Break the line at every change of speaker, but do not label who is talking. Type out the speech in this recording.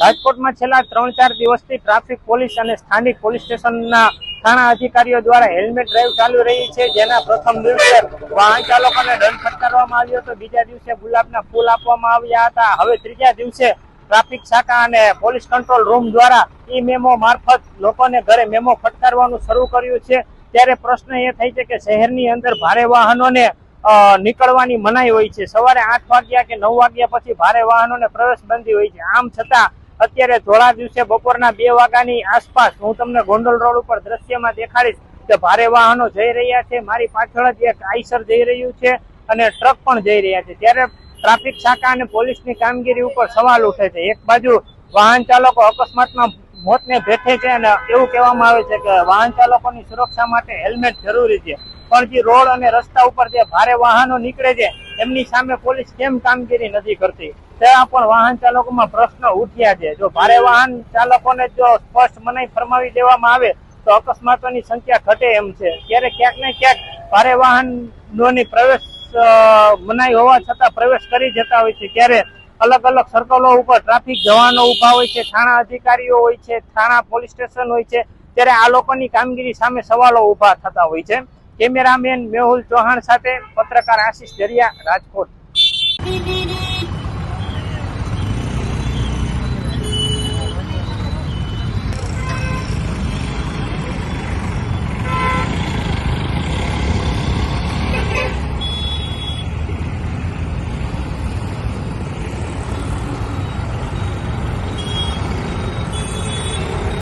રાજકોટમાં છેલ્લા ત્રણ ચાર દિવસથી ટ્રાફિક પોલીસ અને સ્થાનિક પોલીસ સ્ટેશનના થાણા અધિકારીઓ દ્વારા હેલ્મેટ ડ્રાઈવ ચાલુ રહી છે. જેના પ્રથમ દિવસે વાહન ચાલકોને દંડ ફટકારવામાં આવ્યો હતો. બીજા દિવસે ગુલાબના ફૂલ આપવામાં આવ્યા હતા. હવે ત્રીજા દિવસે ટ્રાફિક શાખા અને પોલીસ કંટ્રોલ રૂમ દ્વારા ઈ મેમો મારફત લોકોને ઘરે મેમો ફટકારવાનું શરૂ કર્યું છે. ત્યારે પ્રશ્ન એ થાય છે કે શહેરની અંદર ભારે વાહનોને નીકળવાની મનાઈ હોય છે. સવારે આઠ વાગ્યા કે નવ વાગ્યા પછી ભારે વાહનોને પ્રવેશ બંધી હોય છે. આમ છતાં અત્યારે ધોળા દિવસે બપોરના બે વાગ્યાની આસપાસ હું તમને ગોંડલ રોડ ઉપર દ્રશ્યમાં દેખાડીશ કે ભારે વાહનો જઈ રહ્યા છે. મારી પાછળ જ એક આઈસર જઈ રહ્યું છે અને ટ્રક પણ જઈ રહ્યા છે. ત્યારે ટ્રાફિક શાખા અને પોલીસની કામગીરી ઉપર સવાલ ઉઠે છે. એક બાજુ વાહન ચાલકો અકસ્માતમાં મોતને ભેટે છે અને એવું કહેવામાં આવે છે કે વાહન ચાલકોની સુરક્ષા માટે હેલ્મેટ જરૂરી છે. પણ જે રોડ અને રસ્તા ઉપર જે ભારે વાહનો નીકળે છે, એમની સામે પોલીસ કેમ કામગીરી નથી કરતી? ત્યાં પણ વાહન ચાલકોમાં પ્રશ્ન ઉઠ્યા છે. જો ભારે વાહન ચાલકોને જો સ્પષ્ટ મનાઈ ફરમાવી દેવામાં આવે, તો અકસ્માતોની સંખ્યા ઘટે એમ છે. ત્યારે ક્યાંક ને ક્યાંક ભારે વાહનોની પ્રવેશ મનાઈ હોવા છતાં પ્રવેશ કરી જતા હોય છે. ત્યારે અલગ અલગ સર્કલો ઉપર ટ્રાફિક જવાનો ઊભા હોય છે, થાણા અધિકારીઓ હોય છે, થાણા પોલીસ સ્ટેશન હોય છે. ત્યારે આ લોકોની કામગીરી સામે સવાલો ઊભા થતા હોય છે. કેમેરામેન મેહુલ ચૌહાણ સાથે પત્રકાર આશીષ દરિયા રાજકોટ.